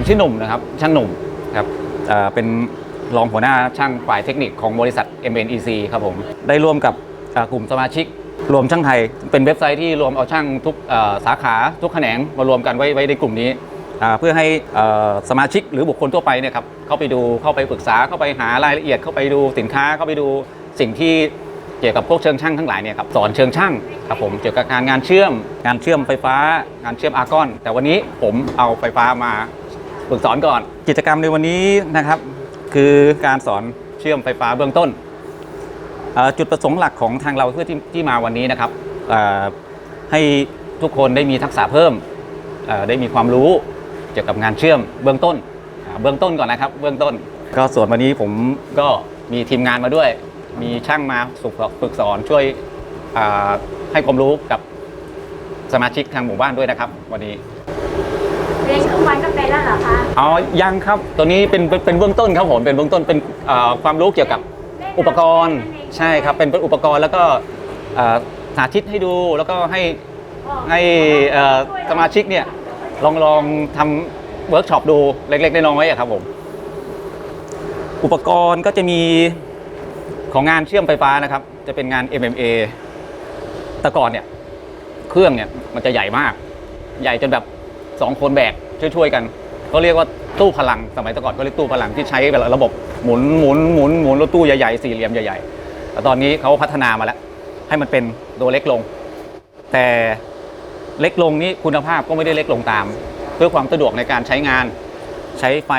ผมชื่อหนุ่มนะครับ ช่างหนุ่มครับเป็นรองหัวหน้าช่างฝ่ายเทคนิคของบริษัท MNEC ครับผม ได้ร่วมกับกลุ่มสมาชิก รวมช่างไทย เป็นเว็บไซต์ที่รวมเอาช่างทุกสาขาทุกแขนงมารวมกันไว้ไว้ในกลุ่มนี้เพื่อให้สมาชิกหรือบุคคลทั่วไปเนี่ยครับเข้าไปดูเข้าไปปรึกษาเข้าไปหารายละเอียดเข้าไปดูสินค้าเข้าไปดูสิ่งที่เกี่ยวกับพวกเชิงช่างทั้งหลายเนี่ยครับสอนเชิงช่างครับผมเกี่ยวกับการงานเชื่อม งานเชื่อมไฟฟ้า งานเชื่อมอาร์กอน แต่วันนี้ผมเอาไฟฟ้ามา ฝึกสอนก่อน กิจกรรมในวันนี้นะครับ คือการสอนเชื่อมไฟฟ้าเบื้องต้นเอ่อจุดประสงค์หลักของทางเราเพื่อที่ที่มาวันนี้นะครับเอ่อให้ทุกคนได้มีทักษะเพิ่มเอ่อได้มีความรู้เกี่ยวกับงานเชื่อมเบื้องต้นอ่าเบื้องต้นก่อนนะครับ เบื้องต้น ก็ส่วนวันนี้ผมก็มีทีมงานมาด้วย มีช่างมาฝึกฝึกสอนช่วยอ่าให้ความรู้กับสมาชิกทางหมู่บ้านด้วยนะครับ วันนี้ เรียนครึ่งวันก็เป็นแล้วเหรอคะอ๋อยังครับตัวนี้เป็นเป็นเป็นเบื้องต้นครับผมเป็นเบื้องต้นเป็นเอ่อความรู้เกี่ยวกับอุปกรณ์ใช่ครับเป็นเป็นอุปกรณ์แล้วก็เอ่อสาธิตให้ดูแล้วก็ให้ให้เอ่อสมาชิกเนี่ยลองลองทำเวิร์กช็อปดูเล็กๆน้อยๆอะครับผมอุปกรณ์ก็จะมีของงานเชื่อมไฟฟ้านะครับ จะเป็นงาน MMA แต่ก่อนเนี่ยเครื่องเนี่ยมันจะใหญ่มาก ใหญ่จนแบบ สองคนแบกช่วยๆกันก็เรียกว่าตู้พลังสมัยแต่ก่อนก็เรียกตู้พลังที่ใช้แบบระบบหมุนหมุนหมุนหมุนรถตู้ใหญ่ๆสี่เหลี่ยมใหญ่ๆแต่ตอนนี้เขาพัฒนามาแล้ว ให้มันเป็นตัวเล็กลง แต่เล็กลงนี้คุณภาพก็ไม่ได้เล็กลงตาม เพื่อความสะดวกในการใช้งานใช้ไฟ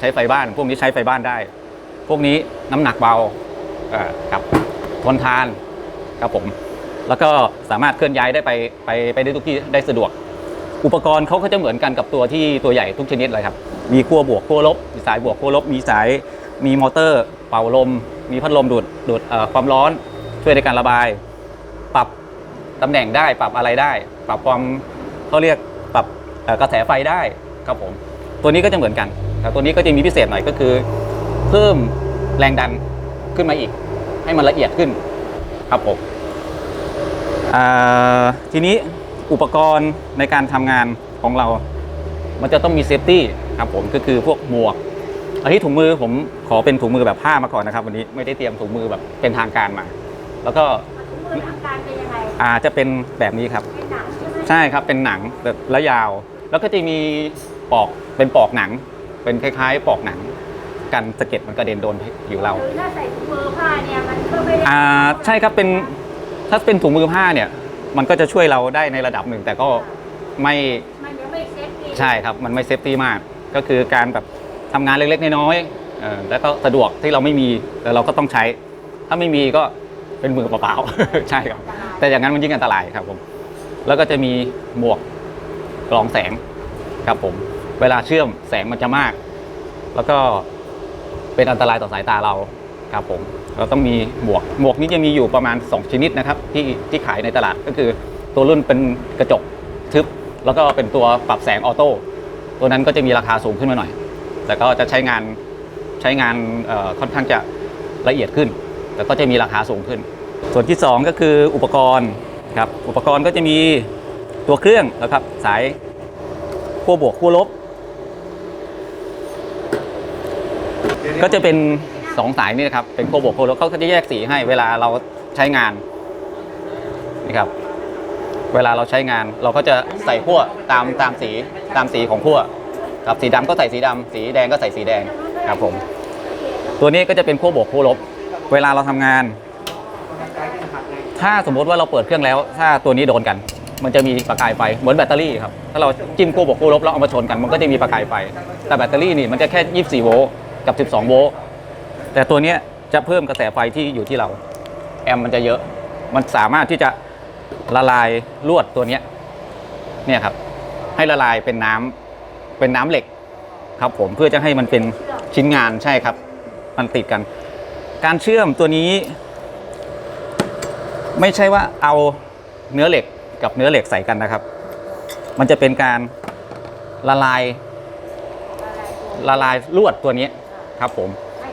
ใช้ไฟบ้าน พวกนี้ใช้ไฟบ้านได้ พวกนี้น้ำหนักเบาเครับทนทานครับผม แล้วก็สามารถเคลื่อนย้ายได้ไปไปไปได้ทุกที่ได้สะดวก อุปกรณ์เขาก็จะเหมือนกันกับตัวที่ตัวใหญ่ทุกชนิดเลยครับ มีขั้วบวกขั้วลบ มีสายบวกขั้วลบ มีสาย มีมอเตอร์ เป่าลม มีพัดลมดูดดูดความร้อน ช่วยในการระบาย ปรับตำแหน่งได้ ปรับอะไรได้ ปรับความเขาเรียกปรับกระแสไฟได้ครับผม ตัวนี้ก็จะเหมือนกันแต่ตัวนี้ก็จะมีพิเศษหน่อยก็คือ เพิ่มแรงดันขึ้นมาอีก ให้มันละเอียดขึ้นครับผมทีนี้ อุปกรณ์ในการทำงานของเรา มันจะต้องมีเซฟตี้ครับผมก็คือพวกหมวกอันนี้ถุงมือผมขอเป็นถุงมือแบบผ้ามาก่อนนะครับ วันนี้ไม่ได้เตรียมถุงมือแบบเป็นทางการมา แล้วก็ถุงมือทางการเป็นยังไงอาจะเป็นแบบนี้ครับเป็นหนังใช่ไหมใช่ครับเป็นหนังแบบระยาว แล้วก็จะมีปอกเป็นปอกหนัง เป็นคล้ายๆ ปอกหนัง กันสะเก็ดมันกระเด็นโดนผิวเราคือถ้าใส่ถุงมือผ้าเนี่ยมันก็ไม่ได้อ่าใช่ครับเป็นถ้าเป็นถุงมือผ้าเนี่ย มันก็จะช่วยเราได้ในระดับหนึ่ง แต่ก็ไม่มันยังไม่เซฟตี้ใช่ครับ มันไม่เซฟตี้มาก ก็คือการแบบทำงานเล็กๆน้อยๆเออแล้วก็สะดวกที่เราไม่มีแต่เราก็ต้องใช้ ถ้าไม่มีก็เป็นมือเปล่าๆ ใช่ครับ แต่อย่างนั้นมันยิ่งอันตรายครับผม แล้วก็จะมีหมวกกรองแสงครับผม เวลาเชื่อมแสงมันจะมาก แล้วก็เป็นอันตรายต่อสายตาเรา ครับผมเราต้องมีหมวกหมวกนี้จะมีอยู่ประมาณ 2 ชนิดนะครับที่ที่ขายในตลาดก็คือตัวรุ่นเป็นกระจกทึบ แล้วก็เป็นตัวปรับแสงออโต้ตัวนั้นก็จะมีราคาสูงขึ้นมาหน่อย แต่ก็จะใช้งานใช้งานค่อนข้างจะละเอียดขึ้น แต่ก็จะมีราคาสูงขึ้น ส่วนที่ 2 ก็คืออุปกรณ์ครับอุปกรณ์ก็จะมีตัวเครื่องนะครับสายขั้วบวกขั้วลบ ก็จะเป็น 2สายนี่นะครับเป็นขั้วบวกขั้วลบเขาจะแยกสีให้เวลาเราใช้งานนี่ครับเวลาเราใช้งานเราก็จะใส่ขั้วตามตามสีตามสีของขั้วครับสีดำก็ใส่สีดำสีแดงก็ใส่สีแดงครับผม ตัวนี้ก็จะเป็นขั้วบวกขั้วลบ เวลาเราทำงาน ถ้าสมมติว่าเราเปิดเครื่องแล้ว ถ้าตัวนี้โดนกัน มันจะมีประกายไฟเหมือนแบตเตอรี่ครับถ้าเราจิ้มขั้วบวกขั้วลบแล้วเอามาชนกันมันก็จะมีประกายไฟแต่แบตเตอรี่นี่มันจะแค่ 24 โวลต์กับ 12 โวลต์ แต่ตัวเนี้ยจะเพิ่มกระแสไฟที่อยู่ที่เรา แอมมันจะเยอะ มันสามารถที่จะละลายลวดตัวเนี้ยเนี่ยครับ ให้ละลายเป็นน้ำเป็นน้ำเหล็กครับผมเพื่อจะให้มันเป็นชิ้นงานใช่ครับ มันติดกัน การเชื่อมตัวนี้ ไม่ใช่ว่าเอาเนื้อเหล็กกับเนื้อเหล็กใส่กันนะครับ มันจะเป็นการละลายละลายลวดตัวนี้ครับผม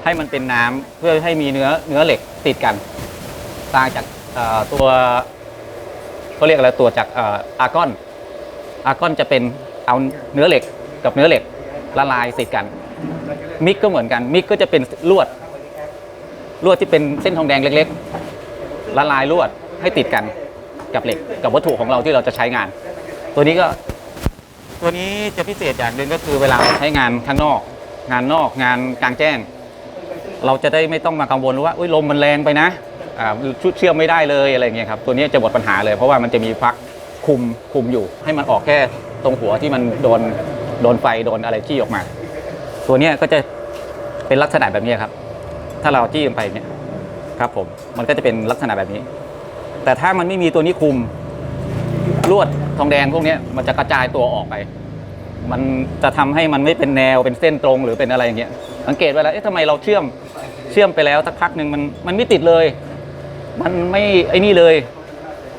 ให้มันเป็นน้ำเพื่อให้มีเนื้อเนื้อเหล็กติดกัน ต่างจากตัวเขาเรียกอะไรตัวจากเอ่อาร์กอน อาร์กอนจะเป็นเอาเนื้อเหล็กกับเนื้อเหล็กละลายติดกัน มิกก็เหมือนกัน มิกก็จะเป็นลวด ลวดที่เป็นเส้นทองแดงเล็กๆ ละลายลวดให้ติดกันกับเหล็กกับวัตถุของเราที่เราจะใช้งาน ตัวนี้ก็ ตัวนี้จะพิเศษอย่างหนึ่งก็คือเวลาใช้งานข้างนอก งานนอกงานกลางแจ้ง เราจะได้ไม่ต้องมากังวลว่าลมมันแรงไปนะชุดเชื่อมไม่ได้เลยอะไรเงี้ยครับตัวนี้จะหมดปัญหาเลยเพราะว่ามันจะมีพักคุมคุมอยู่ ให้มันออกแค่ตรงหัวที่มันโดนโดนไฟโดนอะไรจี้ออกมา ตัวนี้ก็จะเป็นลักษณะแบบนี้ครับ ถ้าเราจี้ลงไปเนี่ยครับผมมันก็จะเป็นลักษณะแบบนี้ แต่ถ้ามันไม่มีตัวนี้คุมลวดทองแดงพวกนี้มันจะกระจายตัวออกไป มันจะทำให้มันไม่เป็นแนวเป็นเส้นตรงหรือเป็นอะไรอย่างเงี้ย สังเกตไว้แล้วเอ๊ะทำไมเราเชื่อมเชื่อมไปแล้วสักพักหนึ่งมันมันไม่ติดเลย มันไม่ไอ้นี่เลย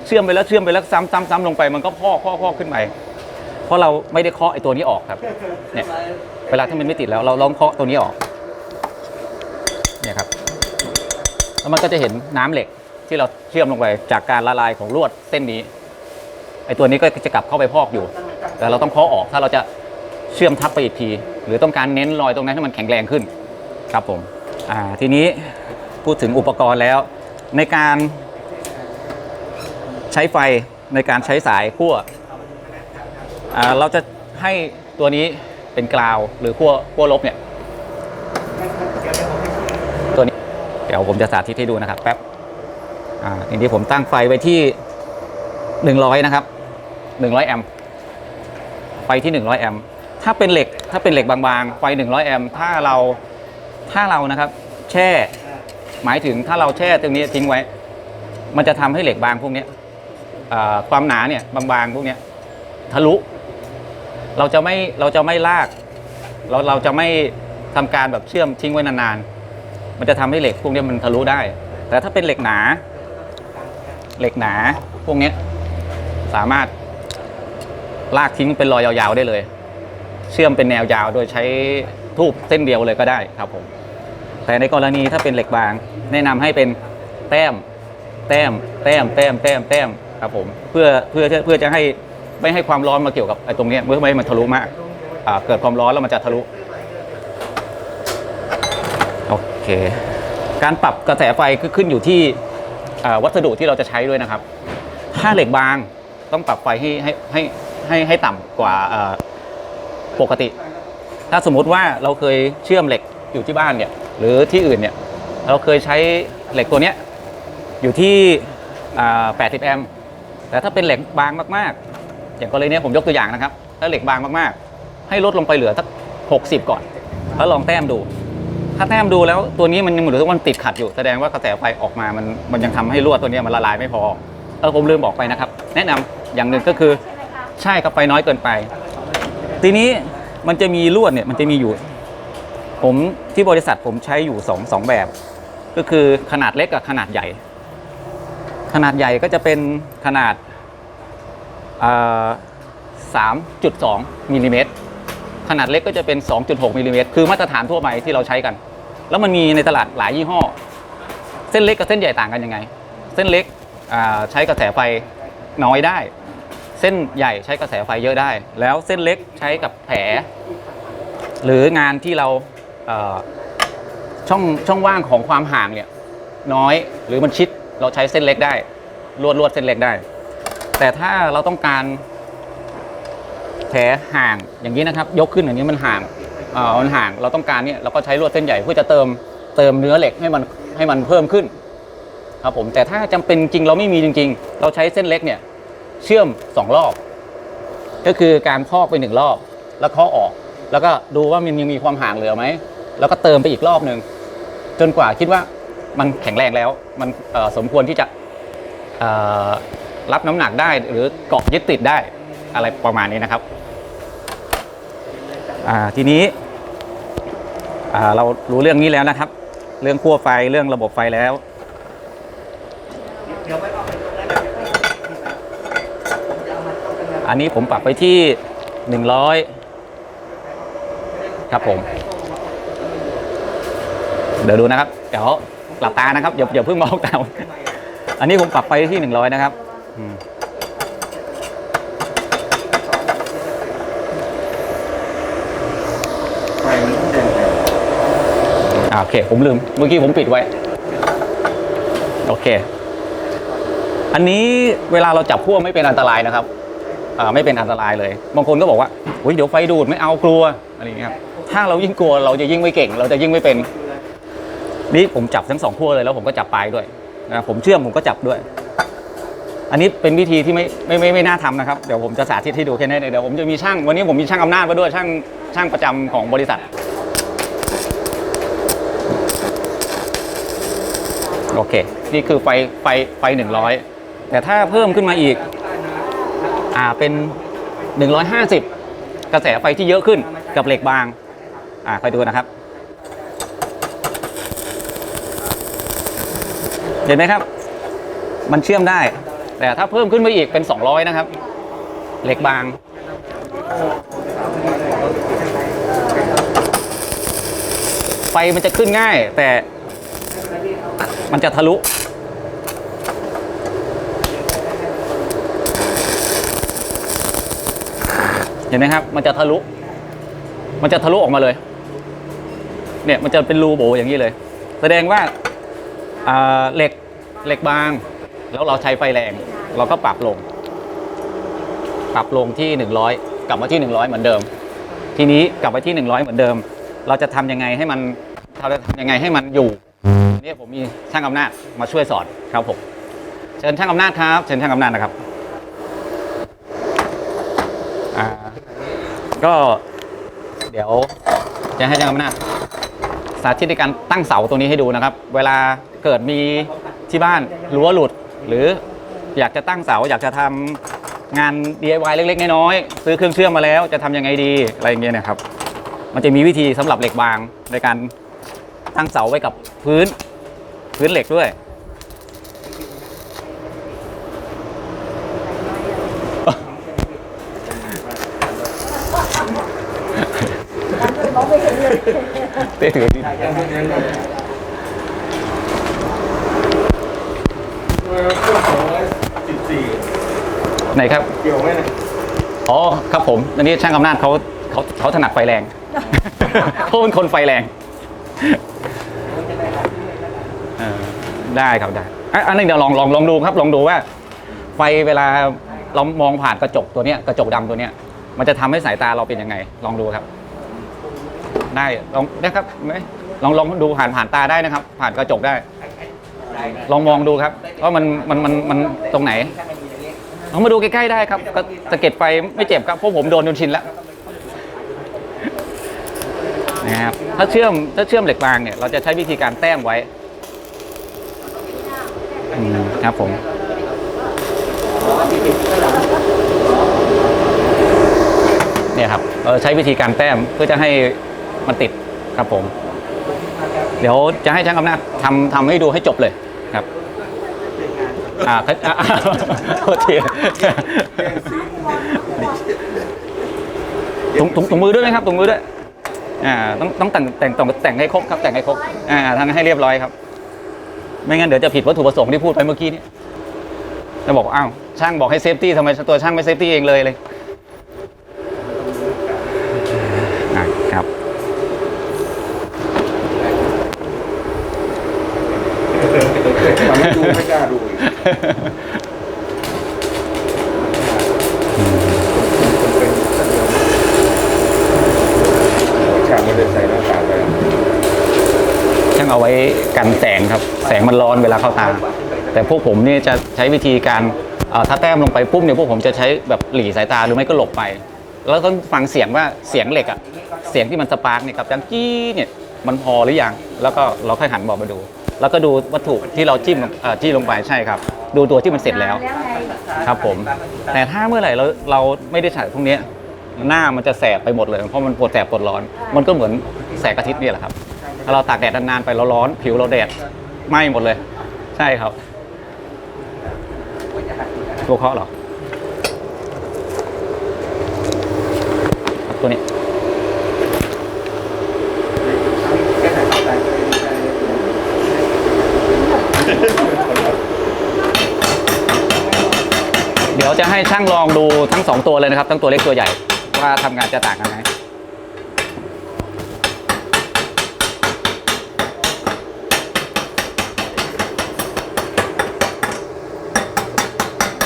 เชื่อมไปแล้วเชื่อมไปแล้วซ้ำซ้ำซ้ำลงไป มันก็พอกพอกพอกขึ้นไปเพราะเราไม่ได้เคาะไอ้ตัวนี้ออกครับเนี่ยเวลาที่มันไม่ติดแล้วเราลองเคาะตัวนี้ออกเนี่ยครับแล้วมันก็จะเห็นน้ำเหล็กที่เราเชื่อมลงไปจากการละลายของลวดเส้นนี้ไอ้ตัวนี้ก็จะกลับเข้าไปพอกอยู่ แต่เราต้องเคาะออกถ้าเราจะ เชื่อมทับไปอีกที หรือต้องการเน้นรอยตรงนั้นให้มันแข็งแรงขึ้นครับผมทีนี้พูดถึงอุปกรณ์แล้ว ในการใช้ไฟในการใช้สายขั้วเราจะให้ตัวนี้เป็นกราวหรือขั้วขั้วลบเนี่ยตัวนี้เดี๋ยวผมจะสาธิตให้ดูนะครับแป๊บอ่าทีนี้ผมตั้งไฟไว้ที่100นะครับ100แอมป์ไฟที่100แอมป์ ถ้าเป็นเหล็กถ้าเป็นเหล็กบางๆไฟ 100 แอมป์ถ้าเราถ้าเรานะครับแช่ หมายถึงถ้าเราแช่ตรงนี้ทิ้งไว้ มันจะทำให้เหล็กบางพวกนี้ความหนาเนี่ยบางๆพวกนี้ทะลุ เราจะไม่เราจะไม่ลาก เราเราจะไม่ทำการแบบเชื่อมทิ้งไว้นานๆมันจะทำให้เหล็กพวกนี้มันทะลุได้ แต่ถ้าเป็นเหล็กหนา เหล็กหนาพวกนี้สามารถลากทิ้งเป็นรอยยาวๆได้เลย เชื่อมเป็นแนวยาวโดยใช้ทูบเส้นเดียวเลยก็ได้ครับผมแต่ในกรณีถ้าเป็นเหล็กบาง แนะนำให้เป็นแต้ม แต้ม แต้ม แต้ม แต้ม แต้มครับผมเพื่อเพื่อเพื่อจะให้ไม่ให้ความร้อนมาเกี่ยวกับไอ้ตรงนี้เพื่อไม่ให้มันทะลุมากเกิดความร้อนแล้วมันจะทะลุโอเคการปรับกระแสไฟคือขึ้นอยู่ที่วัสดุที่เราจะใช้ด้วยนะครับ ถ้าเหล็กบางต้องปรับไฟให้ให้ให้ให้ให้ต่ำกว่า ปกติ ถ้าสมมุติว่าเราเคยเชื่อมเหล็กอยู่ที่บ้านเนี่ยหรือที่อื่นเนี่ยเราเคยใช้เหล็กตัวเนี้ยอยู่ที่อ่า80 แอมป์แต่ถ้าเป็นเหล็กบางมากๆ อย่างกรณีเนี้ยผมยกตัวอย่างนะครับ ถ้าเหล็กบางมากๆ ให้ลดลงไปเหลือสัก 60 ก่อน แล้วลองแต้มดู ถ้าแต้มดูแล้วตัวนี้มันยังเหมือนว่ามันติดขัดอยู่ แสดงว่ากระแสไฟออกมา มันมันยังทำให้ลวดตัวเนี้ยมันละลายไม่พอ เออผมลืมบอกไปนะครับ แนะนำอย่างหนึ่งก็คือใช่ไหมคะใช่ครับไฟน้อยเกินไป ทีนี้มันจะมีลวดเนี่ยมันจะมีอยู่ ผมที่บริษัทผมใช้อยู่สองสองแบบ ก็คือขนาดเล็กกับขนาดใหญ่ ขนาดใหญ่ก็จะเป็นขนาดสามจุดสองมิลลิเมตรขนาดเล็กก็จะเป็น 2.6มิลลิเมตรคือมาตรฐานทั่วไปที่เราใช้กัน แล้วมันมีในตลาดหลายยี่ห้อ เส้นเล็กกับเส้นใหญ่ต่างกันยังไง เส้นเล็กใช้กระแสไฟน้อยได้ เส้นใหญ่ใช้กระแสไฟเยอะได้ แล้วเส้นเล็กใช้กับแผล หรืองานที่เราเช่องช่องว่างของความห่างเนี่ยน้อยหรือมันชิดเราใช้เส้นเล็กได้ลวดลวดเส้นเล็กได้ แต่ถ้าเราต้องการแผลห่างอย่างนี้นะครับ ยกขึ้นอย่างนี้มันห่างอันห่างเราต้องการเนี่ยเราก็ใช้ลวดเส้นใหญ่เพื่อจะเติมเติมเนื้อเหล็กให้มันให้มันเพิ่มขึ้นครับผมแต่ถ้าจำเป็นจริงเราไม่มีจริง ๆ เราใช้เส้นเล็กเนี่ย เชื่อมสองรอบ ก็คือการพอกไปหนึ่งรอบ แล้วเคาะออก แล้วก็ดูว่ามันยังมีความห่างเหลือไหม แล้วก็เติมไปอีกรอบหนึ่งจนกว่าคิดว่ามันแข็งแรงแล้ว มันสมควรที่จะรับน้ำหนักได้หรือเกาะยึดติดได้อะไรประมาณนี้นะครับทีนี้เรารู้เรื่องนี้แล้วนะครับ เรื่องขั้วไฟเรื่องระบบไฟแล้ว อันนี้ผมปรับไปที่ 100 ครับผม เดี๋ยวดูนะครับ เดี๋ยวหลับตานะครับอย่าอย่าเพิ่งมองตามอันนี้ผมปรับไปที่ 100 นะครับอืมอ่าโอเค ผมลืม เมื่อกี้ผมปิดไว้ โอเค อันนี้เวลาเราจับพ่วงไม่เป็นอันตรายนะครับอ่า ไม่เป็นอันตรายเลย บางคนก็บอกว่าอุ้ยเดี๋ยวไฟดูดไม่เอากลัวอะไรอย่างเงี้ยครับถ้าเรายิ่งกลัวเราจะยิ่งไม่เก่ง เราจะยิ่งไม่เป็น นี่ผมจับทั้งสองขั้วเลยแล้วผมก็จับปลายด้วยนะผมเชื่อมผมก็จับด้วย อันนี้เป็นวิธีที่ไม่ไม่ไม่ไม่น่าทำนะครับ เดี๋ยวผมจะสาธิตให้ดูแค่นี้เดี๋ยวผมจะมีช่างวันนี้ผมมีช่างอำนาจมาด้วยช่างช่างประจำของบริษัท โอเค นี่คือไฟไฟไฟหนึ่งร้อยแต่ถ้าเพิ่มขึ้นมาอีก อ่าเป็น 150 กระแสไฟที่เยอะขึ้นกับเหล็กบางอ่าคอยดูนะครับ เห็นไหมครับ มันเชื่อมได้ แต่ถ้าเพิ่มขึ้นไปอีกเป็น 200 นะครับ เหล็กบางไฟมันจะขึ้นง่ายแต่มันจะทะลุ เห็นไหมครับ มันจะทะลุ มันจะทะลุออกมาเลย เนี่ยมันจะเป็นรูโบอย่างนี้เลย แสดงว่าเหล็กเหล็กบาง แล้วเราใช้ไฟแรง เราก็ปรับลง ปรับลงที่ 100 กลับมาที่ 100 เหมือนเดิม ทีนี้กลับไปที่ 100 เหมือนเดิม เราจะทำยังไงให้มันเราจะทำยังไงให้มันอยู่นี่ผมมีช่างอำนาจมาช่วยสอนครับผมเชิญช่างอำนาจครับ เชิญช่างอำนาจนะครับอ่า ก็เดี๋ยวจะให้ช่างอำนาจสาธิตในการตั้งเสาตัวนี้ให้ดูนะครับ เวลาเกิดมีที่บ้านรั้วหลุด หรืออยากจะตั้งเสาอยากจะทำงาน DIY เล็กๆน้อยๆซื้อเครื่องเชื่อมมาแล้วจะทำยังไงดีอะไรอย่างเงี้ยนะครับ มันจะมีวิธีสำหรับเหล็กบางในการตั้งเสาไว้กับพื้นพื้นเหล็กด้วย เต้ถือดีสิบสี่ไหนครับ เกี่ยวไหมเนี่ยอ๋อครับผม อันนี้ช่างอำนาจเขาเขาเขาถนัดไฟแรงเขาเป็นคนไฟแรงเออได้ครับได้อะอันนี้เดี๋ยวลองลองลองดูครับ ลองดูว่า ไฟเวลาเรามองผ่านกระจกตัวเนี้ยกระจกดำตัวเนี้ยมันจะทำให้สายตาเราเป็นยังไง ลองดูครับ ได้ลองนะครับไหมลองลองดูผ่านผ่านตาได้นะครับ ผ่านกระจกได้ ลองมองดูครับว่ามันมันมันมันตรงไหนลองมาดูใกล้ๆได้ครับก็สะเก็ดไฟไม่เจ็บครับเพราะผมโดนจนชินแล้วนะครับถ้าเชื่อมถ้าเชื่อมเหล็กบางเนี่ยเราจะใช้วิธีการแต้มไว้อืมครับผมเนี่ยครับเราใช้วิธีการแต้มเพื่อจะให้ มันติดครับผม เดี๋ยวจะให้ช่างอำนาจทำทำให้ดูให้จบเลยครับอ่าเขาอ่าโทษทีถุงถุงถุงมือด้วยนะครับถุงมือด้วยอ่าต้องต้องแต่งแต่งแต่งแต่งให้ครบครับแต่งให้ครบอ่าทำให้เรียบร้อยครับ ไม่งั้นเดี๋ยวจะผิดวัตถุประสงค์ที่พูดไปเมื่อกี้นี้จะบอกว่าอ้าวช่างบอกให้เซฟตี้ทำไมตัวช่างไม่เซฟตี้เองเลยเลยอ่าครับ มันไม่ดูไม่กล้าดูอีกมันเป็นสัญญาณฉากมันเลยใส่หน้ากากไปช่างเอาไว้กันแสงครับ แสงมันร้อนเวลาเข้าตา แต่พวกผมเนี่ยจะใช้วิธีการเอ่อถ้าแต้มลงไปปุ๊บเนี่ยพวกผมจะใช้แบบหลีสายตาหรือไม่ก็หลบไป แล้วต้องฟังเสียงว่าเสียงเหล็กอะเสียงที่มันสปาร์กเนี่ยกับดังกี้เนี่ยมันพอหรือยังแล้วก็เราค่อยหันบอกมาดู แล้วก็ดูวัตถุที่เราจิ้มลงเอ่อจิ้มลงไปใช่ครับ ดูตัวที่มันเสร็จแล้วแล้วไงครับผม แต่ถ้าเมื่อไหร่เราเราไม่ได้ใส่พวกเนี้ยหน้ามันจะแสบไปหมดเลย เพราะมันปวดแสบปวดร้อน มันก็เหมือนแสงอาทิตย์นี่แหละครับถ้าเราตากแดดนานๆไปเราร้อน ผิวเราแดดไหม้หมดเลย ใช่ครับ ตัวเคาะเหรอครับตัวนี้ จะให้ช่างลองดูทั้งสองตัวเลยนะครับ ทั้งตัวเล็กตัวใหญ่ ว่าทำงานจะต่างกันไหม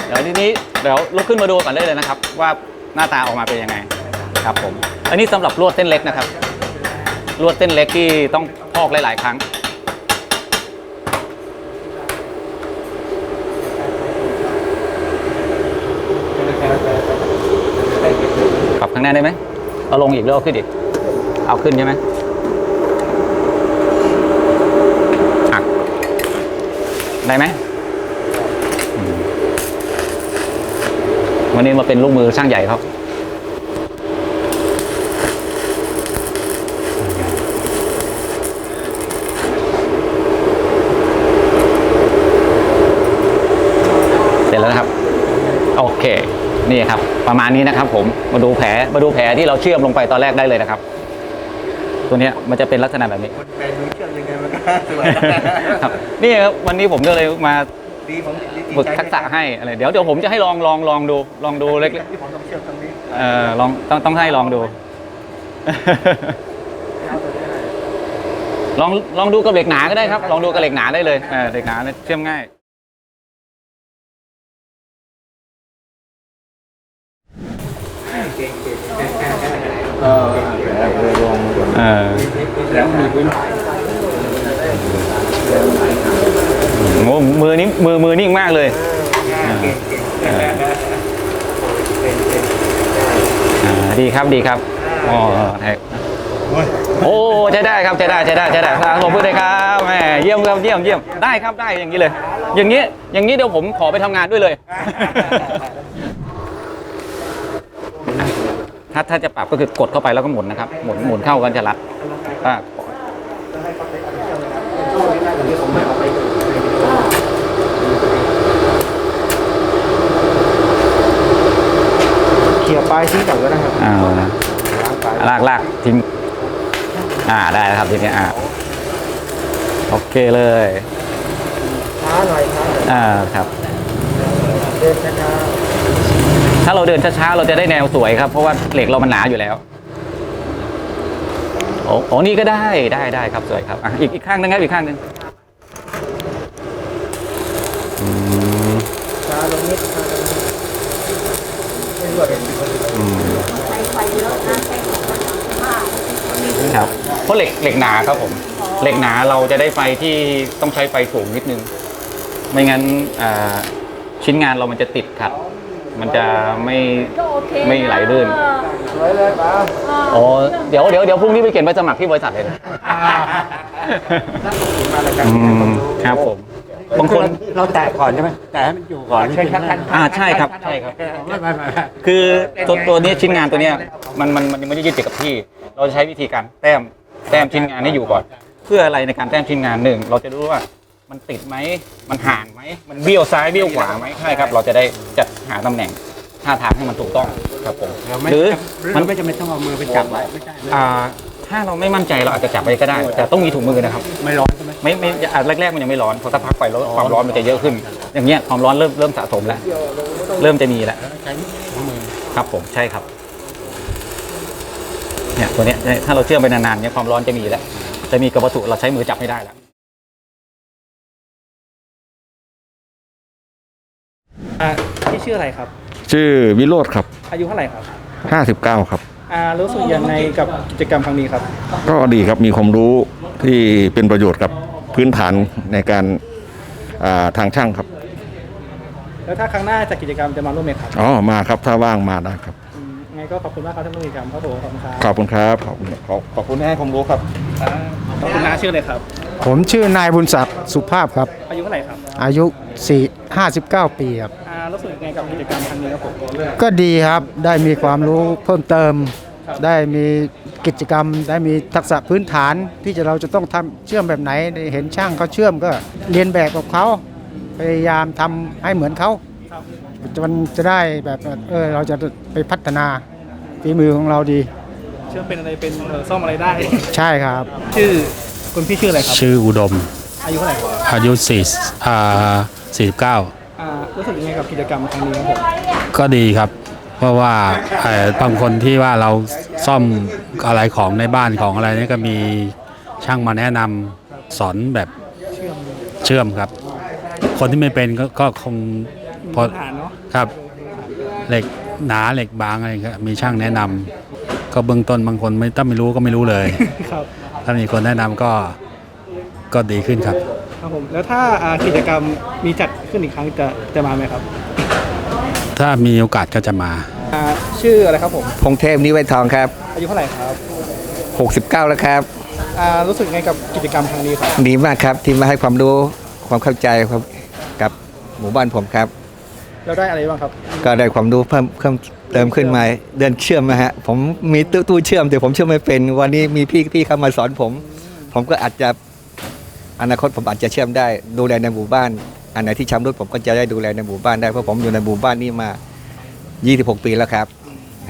เดี๋ยวทีนี้เดี๋ยวลุกขึ้นมาดูกันได้เลยนะครับ ว่าหน้าตาออกมาเป็นยังไงครับผม อันนี้สำหรับลวดเส้นเล็กนะครับลวดเส้นเล็กที่ต้องพอกหลาย ๆ ครั้งางหน้าได้ไหมเอาลงอีกเรือเอาขึ้นอีก เอาขึ้นใช่ไหมอะได้ไหมอืมวันนี้มาเป็นลูกมือช่างใหญ่ครับ เสร็จแล้วนะครับ โอเค นี่ครับ ประมาณนี้นะครับ ผมมาดูแผลมาดูแผลที่เราเชื่อมลงไปตอนแรกได้เลยนะครับ ตัวเนี้ยมันจะเป็นลักษณะแบบนี้คนใจรู้เชื่อมยังไงมันก็สวยครับนี่ครับวันนี้ผมก็เลยมาดีผมดีฝึกทักษะให้อะไรเดี๋ยวเดี๋ยวผมจะให้ลองลองลองดู ลองดูเล็กที่ผมต้องเชื่อมตรงนี้ๆเอ่อลองต้องต้องให้ลองดูลองลองดูกับเหล็กหนาก็ได้ครับ ลองดูกับเหล็กหนาได้เลยเออเหล็กหนาเนี่ยเชื่อมง่าย เออเลยลงเออแล้วมีพื้นโอ้มือนี้มือมือนิ่งมากเลยอ่าดีครับดีครับอ๋อใช่โอ้ยโอ้ใช้ได้ครับใช้ได้ใช้ได้ใช้ได้ครับผมพูดเลยครับแหมเยี่ยมครับเยี่ยมเยี่ยมได้ครับได้อย่างนี้เลย อย่างนี้อย่างนี้เดี๋ยวผมขอไปทำงานด้วยเลย ถ้าถ้าจะปรับก็คือกดเข้าไปแล้วก็หมุนนะครับ หมุนหมุนเข้ากันจะรัดถ้าเขี่ยปลายทิ้งก่อนก็ได้ครับเอาล้างปลายลากลากทิ้ง อ่าได้แล้วครับทีนี้อ่าโอเคเลยช้าหน่อยช้าหน่อยอ่าครับเดินช้า ถ้าเราเดินช้าๆเราจะได้แนวสวยครับ เพราะว่าเหล็กเรามันหนาอยู่แล้วโอ้โอ้นี่ก็ได้ได้ได้ครับสวยครับอะอีกอีกข้างหนึงครับอีกข้างหนึงอืมๆช้าลงนิดช้าลงนิดไม่รู้ว่าเป็นอืมใช้ไฟเยอะนะใช้ของผ้าครับเพราะเหล็กเหล็กหนาครับผม เหล็กหนาเราจะได้ไฟที่ต้องใช้ไฟสูงนิดนึง ไม่งั้นอ่าชิ้นงานเรามันจะติดขัด มันจะไม่ก็โอเคนะไม่ไหลลื่น สวยเลยป้าอ๋อเดี๋ยวเดี๋ยวเดี๋ยวพรุ่งนี้ไปเขียนใบสมัครที่บริษัทเลยนะมาแล้วกันอืมครับผม บางคนเราแตะก่อนใช่ไหมแตะให้มันอยู่ก่อนใช่ครับอ่าใช่ครับใช่ครับไม่ไม่ไม่ไม่คือตัวตัวนี้ชิ้นงานตัวเนี้ยมันมันมันยังไม่ได้ยึดติดกับที่ เราจะใช้วิธีการแต้มแต้มชิ้นงานให้อยู่ก่อน เพื่ออะไรในการแต้มชิ้นงานหนึ่งเราจะรู้ว่า มันติดไหม มันห่างไหม มันเบี้ยวซ้ายเบี้ยวขวาไหมใช่ครับ เราจะได้จัดหาตำแหน่งท่าทางให้มันถูกต้องครับผม เราไม่หรือ มัมันนไม่จำเป็นต้องเอามือไปจับไว้ไม่ใช่ไม่อ่าถ้าเราไม่มั่นใจเราอาจจะจับไว้ก็ได้ แต่ต้องมีถุงมือนะครับ ไม่ร้อนใช่ไหมไม่ไม่อะแรกๆมันยังไม่ร้อนพอสักพักไปแล้วความร้อนมันจะเยอะขึ้น อย่างเงี้ยความร้อนเริ่มเริ่มสะสมแล้ว เริ่มจะมีแล้ว ใช้มือครับผมใช่ครับเนี่ยตัวเนี้ยถ้าเราเชื่อมไปนานๆเนี่ยความร้อนจะมีแล้วจะมีกับวัตถุเราใช้มือจับไม่ได้แล้ว อ่าพี่ชื่ออะไรครับ ชื่อวิโรธครับอายุเท่าไหร่ครับ59ครับ อ่ารู้สึกยังไงกับกิจกรรมครั้งนี้ครับ ก็ดีครับมีความรู้ที่เป็นประโยชน์กับพื้นฐานในการอ่าทางช่างครับแล้วถ้าครั้งหน้าจัดกิจกรรมจะมาร่วมไหมครับอ๋อมาครับถ้าว่างมาได้ครับ อืมไงก็ขอบคุณมากครับท่านผู้กิจกรรมครับผมขอบคุณครับขอบคุณครับ ขอบคุณขอบขอบคุณที่ให้ความรู้ครับ ขอบคุณน้าชื่ออะไรครับ ผมชื่อนายบุญศักดิ์สุภาพครับ อายุเท่าไหร่ครับอายุ4 59 ปีครับ อ่ารู้สึกยังไงกับกิจกรรมครั้งนี้ครับผมก็ดีครับได้มีความรู้เพิ่มเติม ได้มีกิจกรรม ได้มีทักษะพื้นฐานที่จะเราจะต้องทำเชื่อมแบบไหนได้เห็นช่างเขาเชื่อมก็เรียนแบบกับเขาพยายามทำให้เหมือนเขาครับมันจะได้แบบเออเราจะไปพัฒนาฝีมือของเราดี เชื่อเป็นอะไรเป็นเอ่อซ่อมอะไรได้ ใช่ครับ ชื่อคุณพี่ชื่ออะไรครับชื่ออุดมอายุเท่าไหร่ครับอายุสี่อ่าสี่สิบเก้า อ่ารู้สึกยังไงกับกิจกรรมครั้งนี้ครับผมก็ดีครับ เพราะว่าเอ่อบางคนที่ว่าเราซ่อมอะไรของในบ้านของอะไรนี่ก็มีช่างมาแนะนำสอนแบบเชื่อมครับ คนที่ไม่เป็นก็ก็คงพอพื้นฐานเนาะครับเหล็กหนาเหล็กบางอะไรครับมีช่างแนะนำก็เบื้องต้นบางคนไม่ถ้าไม่รู้ก็ไม่รู้เลย ครับถ้ามีคนแนะนำก็ก็ดีขึ้นครับ ครับผมแล้วถ้าอ่ากิจกรรมมีจัด ขึ้นอีกครั้งจะจะมาไหมครับถ้ามีโอกาสก็จะมา อ่าชื่ออะไรครับผมพงเทพนิเวศทองครับอายุเท่าไหร่ครับ69 แล้วครับ อ่ารู้สึกไงกับกิจกรรมครั้งนี้ครับ ดีมากครับที่มาให้ความรู้ความเข้าใจครับกับหมู่บ้านผมครับ เราได้อะไรบ้างครับ ก็ได้ความรู้เพิ่มเพิ่มเติมขึ้นมาเดินเชื่อมนะฮะ ผมมีตู้ตู้เชื่อมแต่ผมเชื่อมไม่เป็น วันนี้มีพี่พี่เข้ามาสอนผม ผมก็อาจจะอนาคตผมอาจจะเชื่อมได้ดูแลในหมู่บ้าน อันไหนที่ชำรุดผมก็จะได้ดูแลในหมู่บ้านได้เพราะผมอยู่ในหมู่บ้านนี้มา 26 ปีแล้วครับ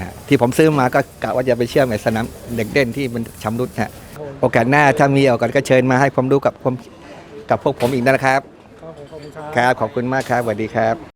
ฮะที่ผมซื้อมาก็กะว่าจะไปเชื่อมในสนามเด็กเด่นที่มันชำรุดฮะโอกาสหน้าถ้ามีโอกาสก็เชิญมาให้ความรู้กับผมกับพวกผมอีกนะครับ ครับขอบคุณครับครับขอบคุณมากครับสวัสดีครับ